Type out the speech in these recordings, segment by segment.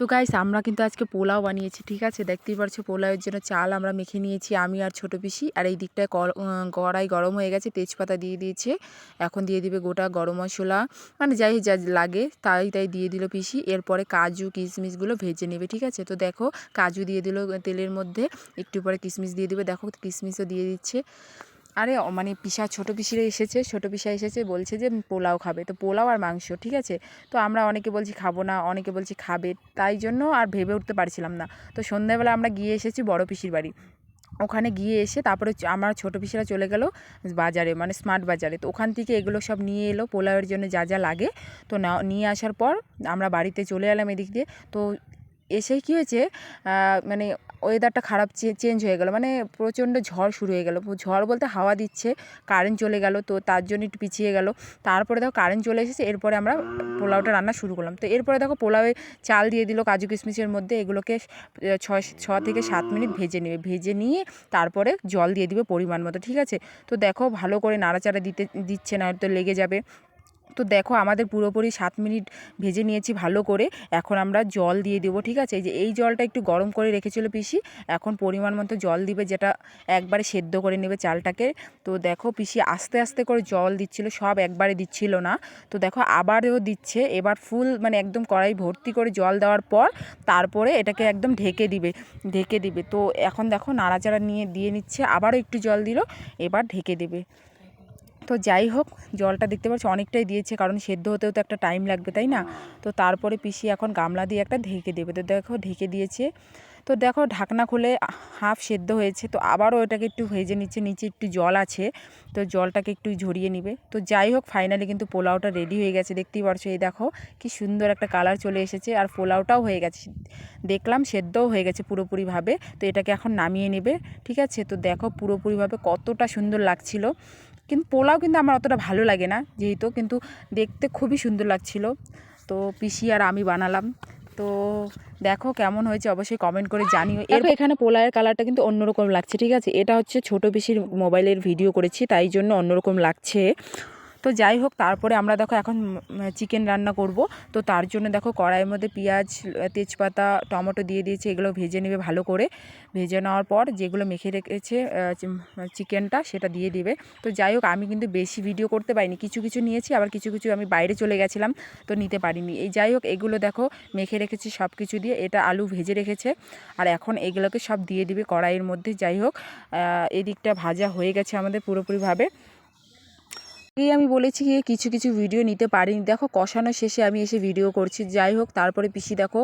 তো গাইস আমরা কিন্তু আজকে পোলাও বানিয়েছি, ঠিক আছে? দেখতেই পারছ, পোলাওয়ের জন্য চাল আমরা মেখে নিয়েছি, আমি আর ছোটো পিসি। আর এই দিকটায় কড়াই গরম হয়ে গেছে, তেজপাতা দিয়ে দিয়েছে। এখন দিয়ে দিবে গোটা গরম মশলা। মানে যাই যা লাগে, তাই তাই দিয়ে দিল পিসি। এরপরে কাজু, কিশমিশগুলো ভেজে নেবে, ঠিক আছে? তো দেখো, কাজু দিয়ে দিল তেলের মধ্যে, একটু পরে কিশমিশ দিয়ে দিবে। দেখো, কিশমিশও দিয়ে দিচ্ছে। আরে মানে পিসা, ছোটো পিসিরা এসেছে, ছোটো পিসা এসেছে, বলছে যে পোলাও খাবে। তো পোলাও আর মাংস, ঠিক আছে? তো আমরা অনেকে বলছি খাব না, অনেকে বলছি খাবে। তাই জন্য আর ভেবে উঠতে পারছিলাম না। তো সন্ধ্যাবেলা আমরা গিয়ে এসেছি বড় পিসির বাড়ি। ওখানে গিয়ে এসে তারপরে আমার ছোটো পিসিরা চলে গেল বাজারে মানে স্মার্ট বাজারে। তো ওখান থেকে এগুলো সব নিয়ে এলো, পোলাওয়ের জন্য যা যা লাগে। তো না- নিয়ে আসার পর আমরা বাড়িতে চলে এলাম এদিক দিয়ে। তো এসেই কী হয়েছে মানে ওয়েদারটা খারাপ চেঞ্জ হয়ে গেল মানে প্রচণ্ড ঝড় শুরু হয়ে গেল। ঝড় বলতে হাওয়া দিচ্ছে কারেন্ট চলে গেল, তো তার জন্য একটু পিছিয়ে গেল। তারপরে দেখো কারেন্ট চলে এসেছে, এরপরে আমরা পোলাওটা রান্না শুরু করলাম। তো এরপরে দেখো পোলাওয়ে চাল দিয়ে দিল কাজু কিশমিশের মধ্যে, এগুলোকে ছয়, ছ থেকে সাত মিনিট ভেজে নেবে। ভেজে নিয়ে তারপরে জল দিয়ে দিবে পরিমাণ মতো, ঠিক আছে? তো দেখো ভালো করে নাড়াচাড়া দিতে, দিচ্ছে না তো লেগে যাবে। তো দেখো আমাদের পুরোপুরি সাত মিনিট ভেজে নিয়েছি ভালো করে। এখন আমরা জল দিয়ে দেবো, ঠিক আছে? যে, এই জলটা একটু গরম করে রেখেছিল পিসি। এখন পরিমাণ মতো জল দিবে যেটা একবারে সেদ্ধ করে নেবে চালটাকে। তো দেখো পিসি আস্তে আস্তে করে জল দিচ্ছিল, সব একবারে দিচ্ছিল না। তো দেখো আবারও দিচ্ছে, এবার ফুল মানে একদম কড়াই ভর্তি করে জল দেওয়ার পর তারপরে এটাকে একদম ঢেকে দিবে ঢেকে দিবে। তো এখন দেখো নাড়াচাড়া নিয়ে, দিয়ে নিচ্ছে, আবারও একটু জল দিল, এবার ঢেকে দেবে। তো যাই হোক, জলটা দেখতে পাচ্ছি অনেকটাই দিয়েছে, কারণ সেদ্ধ হতেও তো একটা টাইম লাগবে, তাই না? তো তারপরে পিসি এখন গামলা দিয়ে একটা ঢেকে দেবে। তো দেখো ঢেকে দিয়েছে। তো দেখো ঢাকনা খুলে হাফ সেদ্ধ হয়েছে, তো আবারও এটাকে একটু ভেজে নিচ্ছে, নিচে একটু জল আছে, তো জলটাকে একটু ঝরিয়ে নিবে। তো যাই হোক ফাইনালি কিন্তু পোলাওটা রেডি হয়ে গেছে, দেখতেই পারছ, এই দেখো কি সুন্দর একটা কালার চলে এসেছে, আর পোলাওটাও হয়ে গেছে। দেখলাম সেদ্ধও হয়ে গেছে পুরোপুরিভাবে, তো এটাকে এখন নামিয়ে নেবে, ঠিক আছে? তো দেখো পুরোপুরিভাবে কতটা সুন্দর লাগছিল। কিন্তু পোলাও কিন্তু আমার অতটা ভালো লাগে না যেহেতু কিন্তু দেখতে খুবই সুন্দর লাগছিল। তো পিসি আর আমি বানালাম। তো দেখো কেমন হয়েছে অবশ্যই কমেন্ট করে জানিও। এর এখানে পোলাওয়ের কালারটা কিন্তু অন্যরকম লাগছে ঠিক আছে? এটা হচ্ছে ছোট পিসির মোবাইলের ভিডিও করেছি তাই জন্য অন্যরকম লাগছে। তো যাই হোক, তারপরে আমরা দেখো এখন চিকেন রান্না করব। তো তার জন্য দেখো কড়াইয়ের মধ্যে পেঁয়াজ, তেজপাতা, টমেটো দিয়ে দিয়েছে, এগুলো ভেজে নেবে ভালো করে। ভেজে নেওয়ার পর যেগুলো মেখে রেখেছে চিকেনটা সেটা দিয়ে দিবে। তো যাই হোক, আমি কিন্তু বেশি ভিডিও করতে পারিনি। কিছু কিছু নিয়েছি, আবার কিছু কিছু আমি বাইরে চলে গেছিলাম, তো নিতে পারিনি। এই যাই হোক, এগুলো দেখো মেখে রেখেছি সব কিছু দিয়ে। এটা আলু ভেজে রেখেছে, আর এখন এগুলোকে সব দিয়ে দিবে কড়াইয়ের মধ্যে। যাই হোক এদিকটা ভাজা হয়ে গেছে আমাদের পুরোপুরিভাবে। আগেই আমি বলেছি যে কিছু কিছু ভিডিও নিতে পারিনি। দেখো, কষানো শেষে আমি এসে ভিডিও করছি। যাই হোক, তারপরে পিসি দেখো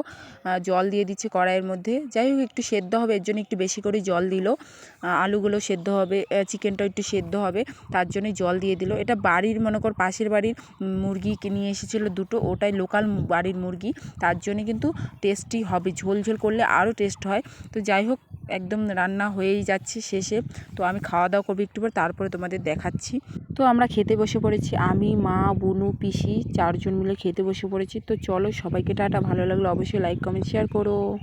জল দিয়ে দিচ্ছে কড়াইয়ের মধ্যে। যাই হোক, একটু সেদ্ধ হবে, এর জন্য একটু বেশি করে জল দিল। আলুগুলো সেদ্ধ হবে চিকেনটা একটু সেদ্ধ হবে, তার জন্যই জল দিয়ে দিল। এটা বাড়ির, মনে কর, পাশের বাড়ির মুরগি নিয়ে এসেছিল দুটো, ওটাই লোকাল বাড়ির মুরগি। তার জন্য কিন্তু টেস্টি হবে, ঝোল ঝোল করলে আরও টেস্ট হয়। তো যাই হোক একদম রান্না হয়েই যাচ্ছে শেষে। তো আমি খাওয়া দাওয়া করব একটু পর, তারপরে তোমাদের দেখাচ্ছি। তো আমরা খেতে বসে পড়েছি। আমি, মা, বুনু, পিসি চারজন মিলে খেতে বসে পড়েছি। তো চলো সবাইকে টাটা। ভালো লাগল অবশ্যই লাইক কমেন্ট শেয়ার করো।